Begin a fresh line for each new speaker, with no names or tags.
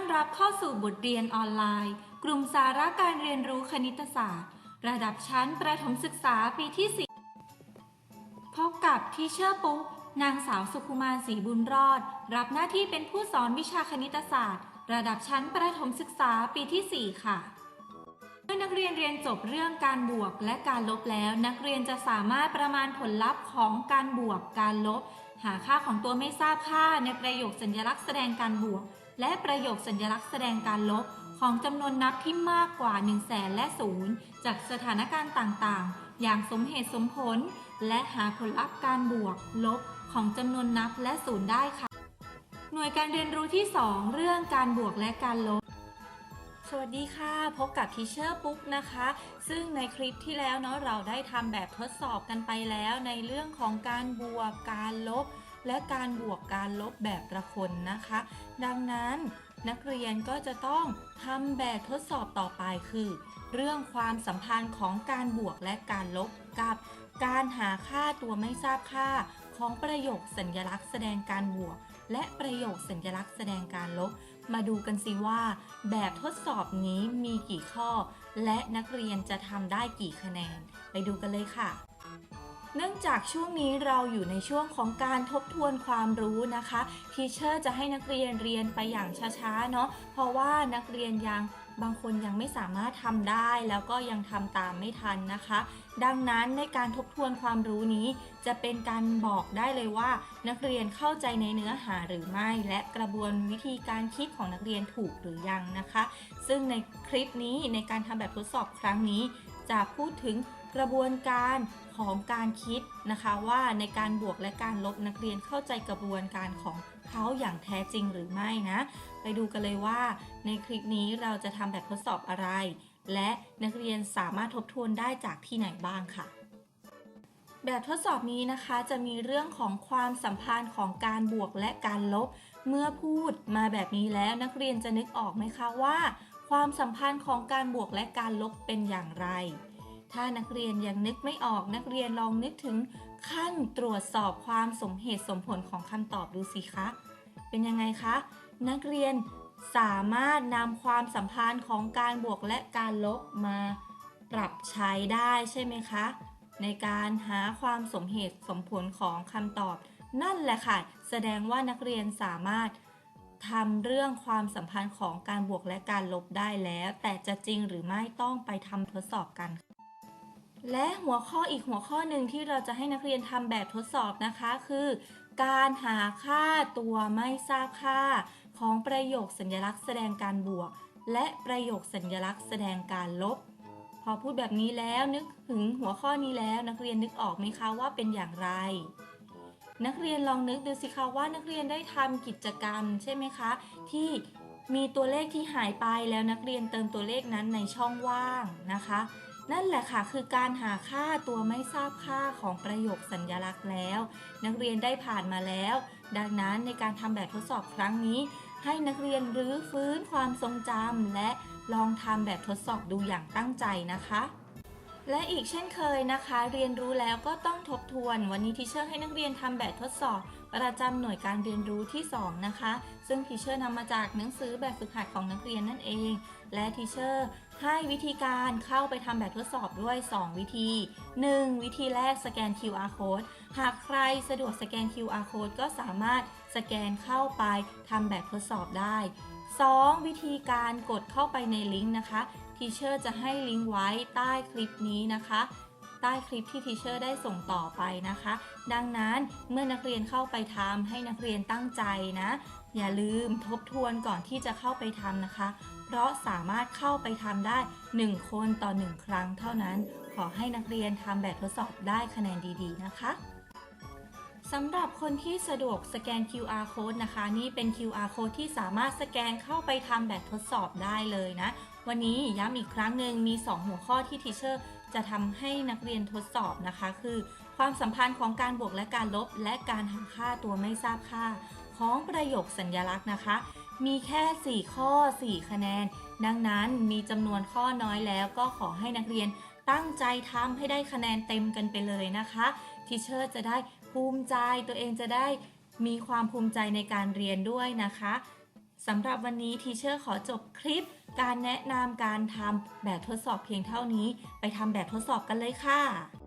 ต้อนรับเข้าสู่บทเรียนออนไลน์ กลุ่มสาระการเรียนรู้คณิตศาสตร์ ระดับชั้นประถมศึกษาปีที่ 4 พบกับทีเชอร์ปุ๊กนางสาวสุขุมารศรีบุญรอด รับหน้าที่เป็นผู้สอนวิชาคณิตศาสตร์ ระดับชั้นประถมศึกษาปีที่ 4 ค่ะเมื่อนักเรียนเรียนจบเรื่องการบวกและการลบแล้ว นักเรียนจะสามารถประมาณผลลัพธ์ของการบวกการลบ หาค่าของตัวไม่ทราบค่าในประโยคสัญลักษณ์แสดงการบวก และประโยคสัญลักษณ์แสดงการลบของจำนวนนับที่มากกว่า 1 0 0 0 0แสนและศูนย์จากสถานการณ์ต่างๆ อย่างสมเหตุสมผล และหาผลลัพธ์การบวก ลบของจำนวนนับและศูนย์ได้ค่ะ หน่วยการเรียนรู้ที่ 2 เรื่องการบวกและการลบสวัสดีค่ะ พบกับทีเชอร์ปุ๊กนะคะ ซึ่งในคลิปที่แล้วเนาะเราได้ทำแบบทดสอบกันไปแล้วในเรื่องของการบวกการลบ และการบวกการลบแบบประคนนะคะ ดังนั้นนักเรียนก็จะต้องทำแบบทดสอบต่อไปคือ เรื่องความสัมพันธ์ของการบวกและการลบกับการหาค่าตัวไม่ทราบค่าของประโยคสัญลักษณ์แสดงการบวก และประโยคสัญลักษณ์แสดงการลบ มาดูกันสิว่า แบบทดสอบนี้มีกี่ข้อ และนักเรียนจะทำได้กี่คะแนน ไปดูกันเลยค่ะ เนื่องจากช่วงนี้เราอยู่ในช่วงของการทบทวนความรู้นะคะทีเชอร์จะให้นักเรียนเรียนไปอย่างช้าๆเนาะเพราะว่านักเรียนยังบางคนยังไม่สามารถทำได้แล้วก็ยังทำตามไม่ทันนะคะ ดังนั้นในการทบทวนความรู้นี้ จะเป็นการบอกได้เลยว่า นักเรียนเข้าใจในเนื้อหาหรือไม่ และกระบวนวิธีการคิดของนักเรียนถูกหรือยังนะคะ ซึ่งในคลิปนี้ในการทำแบบทดสอบครั้งนี้ จะพูดถึง กระบวนการของการคิดนะคะว่าในการบวกและการลบนักเรียนเข้าใจกระบวนการของเขาอย่างแท้จริงหรือไม่นะ ไปดูกันเลยว่า ในคลิปนี้เราจะทำแบบทดสอบอะไร และนักเรียนสามารถทบทวนได้จากที่ไหนบ้างค่ะ แบบทดสอบนี้นะคะจะมีเรื่องของความสัมพันธ์ของการบวกและการลบ เมื่อพูดมาแบบนี้แล้วนักเรียนจะนึกออกไหมคะว่า ความสัมพันธ์ของการบวกและการลบเป็นอย่างไร ถ้านักเรียนยังนึกไม่ออกนักเรียนลองนึกถึงขั้นตรวจสอบความสมเหตุสมผลของคำตอบดูสิคะ เป็นยังไงคะ นักเรียนสามารถนำความสัมพันธ์ของการบวกและการลบมาปรับใช้ได้ใช่ไหมคะ ในการหาความสมเหตุสมผลของคำตอบ นั่นแหละค่ะ แสดงว่านักเรียนสามารถทำเรื่องความสัมพันธ์ของการบวกและการลบได้แล้ว แต่จะจริงหรือไม่ต้องไปทำทดสอบกัน และหัวข้ออีกหัวข้อหนึ่งที่เราจะให้นักเรียนทำแบบทดสอบนะคะ คือ การหาค่าตัวไม่ทราบค่า ของประโยคสัญลักษณ์แสดงการบวก และประโยคสัญลักษณ์แสดงการลบ พอพูดแบบนี้แล้วนึกถึงหัวข้อนี้แล้วนักเรียนนึกออกไหมคะว่าเป็นอย่างไร นักเรียนลองนึกดูสิคะว่านักเรียนได้ทำกิจกรรมใช่ไหมคะ ที่มีตัวเลขที่หายไปแล้วนักเรียนเติมตัวเลขนั้นในช่องว่างนะคะ นั่นแหละค่ะคือการหาค่าตัวไม่ทราบค่าของประโยคสัญลักษณ์แล้ว นักเรียนได้ผ่านมาแล้ว ดังนั้นในการทำแบบทดสอบครั้งนี้ ให้นักเรียนรื้อฟื้นความทรงจำและลองทำแบบทดสอบดูอย่างตั้งใจนะคะและอีกเช่นเคยนะคะ เรียนรู้แล้วก็ต้องทบทวน วันนี้ทีเชอร์ให้นักเรียนทำแบบทดสอบ ประจำหน่วยการเรียนรู้ที่ 2 นะคะ ซึ่งทีเชอร์นำมาจากหนังสือแบบฝึกหัดของนักเรียนนั่นเอง และทีเชอร์ ให้วิธีการเข้าไปทำแบบทดสอบด้วย 2 วิธี 1. วิธีแรกสแกน QR code หากใครสะดวกสแกน QR code ก็สามารถสแกนเข้าไปทำแบบทดสอบได้ 2. วิธีการกดเข้าไปในลิงก์นะคะทีเชอร์จะให้ลิงก์ไว้ใต้คลิปนี้นะคะ ใต้คลิปที่ทีเชอร์ได้ส่งต่อไปนะคะ ดังนั้นเมื่อนักเรียนเข้าไปทำให้นักเรียนตั้งใจนะ อย่าลืมทบทวนก่อนที่จะเข้าไปทำนะคะ เพราะสามารถเข้าไปทำได้ 1 คนต่อ 1 ครั้งเท่านั้น ขอให้นักเรียนทำแบบทดสอบได้คะแนนดี ๆ นะคะสำหรับคนที่สะดวกสแกน QR code นะคะ นี่เป็น QR code ที่สามารถสแกนเข้าไปทำแบบทดสอบได้เลยนะ วันนี้ย้ำอีกครั้งหนึ่งมี 2 หัวข้อที่ทีเชอร์จะทำให้นักเรียนทดสอบนะคะ คือ ความสัมพันธ์ของการบวกและการลบ และการหาค่าตัวไม่ทราบค่า ของประโยคสัญลักษณ์นะคะ มีแค่ 4 ข้อ 4 คะแนน ดังนั้นมีจำนวนข้อน้อยแล้วก็ขอให้นักเรียนตั้งใจทำให้ได้คะแนนเต็มกันไปเลยนะคะทีเชอร์จะได้ภูมิใจตัวเองจะได้มีความภูมิใจในการเรียนด้วยนะคะสำหรับวันนี้ทีเชอร์ขอจบคลิป การแนะนำการทำแบบทดสอบเพียงเท่านี้ ไปทำแบบทดสอบกันเลยค่ะ